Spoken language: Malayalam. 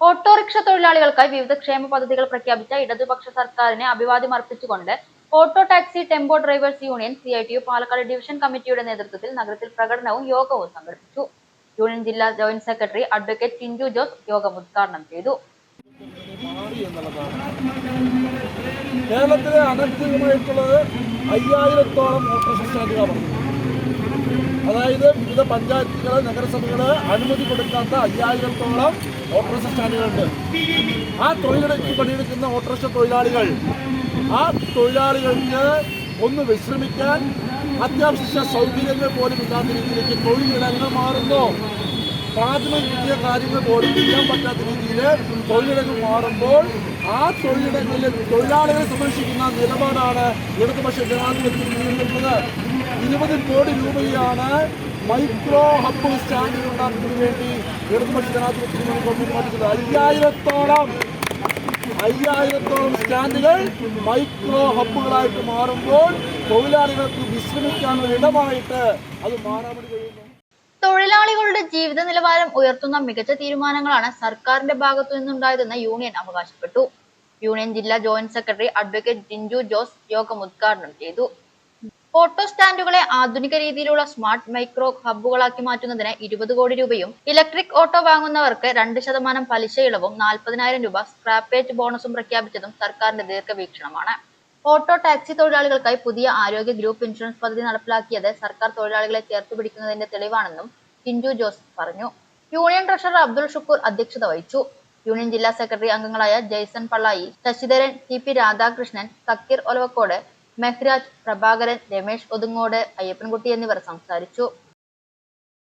ഓട്ടോറിക്ഷ തൊഴിലാളികൾക്കായി വിവിധ ക്ഷേമ പദ്ധതികൾ പ്രഖ്യാപിച്ച ഇടതുപക്ഷ സർക്കാരിനെ അഭിവാദ്യം അർപ്പിച്ചുകൊണ്ട് auto taxi tempo drivers union C I T U Palakkad division കമ്മിറ്റിയുടെ നേതൃത്വത്തിൽ നഗരത്തിൽ പ്രകടനവും യോഗവും സംഘടിപ്പിച്ചു. യൂണിയൻ ജില്ലാ joint secretary advocate Tinju Jose യോഗം ഉദ്ഘാടനം ചെയ്തു. കേരളത്തിലെ അനധികമായിട്ടുള്ളത് അയ്യായിരത്തോളം ഓട്ടോ സ്റ്റാൻഡുകളാണ് അതായത് വിവിധ പഞ്ചായത്തുകൾ നഗരസഭകൾ അനുമതി കൊടുക്കാത്ത അയ്യായിരത്തോളം ഓട്ടോറിക്ഷ സ്റ്റാൻഡുകളുണ്ട് ആ തൊഴിലിടയ്ക്ക് പണിയെടുക്കുന്ന ഓട്ടോറിക്ഷ തൊഴിലാളികൾ ആ തൊഴിലാളികൾക്ക് ഒന്ന് വിശ്രമിക്കാൻ അത്യാവശ്യ സൗകര്യങ്ങൾ പോലും ഇല്ലാത്ത രീതിയിലേക്ക് തൊഴിലിടങ്ങൾ മാറുന്നു. പ്രാഥമിക കാര്യങ്ങൾ പോലും ചെയ്യാൻ പറ്റാത്ത രീതിയിൽ തൊഴിലിടങ്ങൾ മാറുമ്പോൾ ആ തൊഴിലിടങ്ങളിൽ തൊഴിലാളികളെ സംരക്ഷിക്കുന്ന നിലപാടാണ് ഇടതുപക്ഷ ജനാധിപത്യത്തിൽ നിലനിൽക്കുന്നത് ഇരുപത് കോടി രൂപയാണ് മൈക്രോ ഹബ്ബ് സ്റ്റാൻഡുകൾ ഉണ്ടാക്കുന്നതിന് വേണ്ടി ഇടതുപക്ഷ ജനാധിപത്യത്തിൽ മാറ്റുന്നത് അയ്യായിരത്തോളം അയ്യായിരത്തോളം സ്റ്റാൻഡുകൾ മൈക്രോ ഹബ്ബുകളായിട്ട് മാറുമ്പോൾ തൊഴിലാളികൾക്ക് വിശ്രമിക്കാനുള്ള ഇടമായിട്ട് അത് മാറാൻ വേണ്ടി തൊഴിലാളികളുടെ ജീവിത നിലവാരം ഉയർത്തുന്ന മികച്ച തീരുമാനങ്ങളാണ് സർക്കാരിന്റെ ഭാഗത്തു നിന്നുണ്ടായതെന്ന് യൂണിയൻ അവകാശപ്പെട്ടു. യൂണിയൻ ജില്ലാ joint secretary advocate Jinju Jose യോഗം ഉദ്ഘാടനം ചെയ്തു. ഫോട്ടോ സ്റ്റാൻഡുകളെ ആധുനിക രീതിയിലുള്ള സ്മാർട്ട് മൈക്രോ ഹബ്ബുകളാക്കി മാറ്റുന്നതിന് ഇരുപത് കോടി രൂപയും ഇലക്ട്രിക് ഓട്ടോ വാങ്ങുന്നവർക്ക് രണ്ട് ശതമാനം പലിശ ഇളവും നാൽപ്പതിനായിരം രൂപ സ്ക്രാപ്പേജ് ബോണസും പ്രഖ്യാപിച്ചതും സർക്കാരിന്റെ ദീർഘവീക്ഷണമാണ്. ഓട്ടോ ടാക്സി തൊഴിലാളികൾക്കായി പുതിയ ആരോഗ്യ ഗ്രൂപ്പ് ഇൻഷുറൻസ് പദ്ധതി നടപ്പിലാക്കിയത് സർക്കാർ തൊഴിലാളികളെ ചേർത്ത് പിടിക്കുന്നതിന്റെ തെളിവാണെന്നും ടിൻജു ജോസ് പറഞ്ഞു. യൂണിയൻ ട്രഷറർ അബ്ദുൾ ഷുക്കൂർ അധ്യക്ഷത വഹിച്ചു. യൂണിയൻ ജില്ലാ സെക്രട്ടറി അംഗങ്ങളായ ജയ്സൺ പള്ളായി ശശിധരൻ ടി പി രാധാകൃഷ്ണൻ സക്കീർ ഒലവക്കോട് മെഹ്രാജ് പ്രഭാകരൻ രമേശ് ഒതുങ്ങോട് അയ്യപ്പൻകുട്ടി എന്നിവർ സംസാരിച്ചു.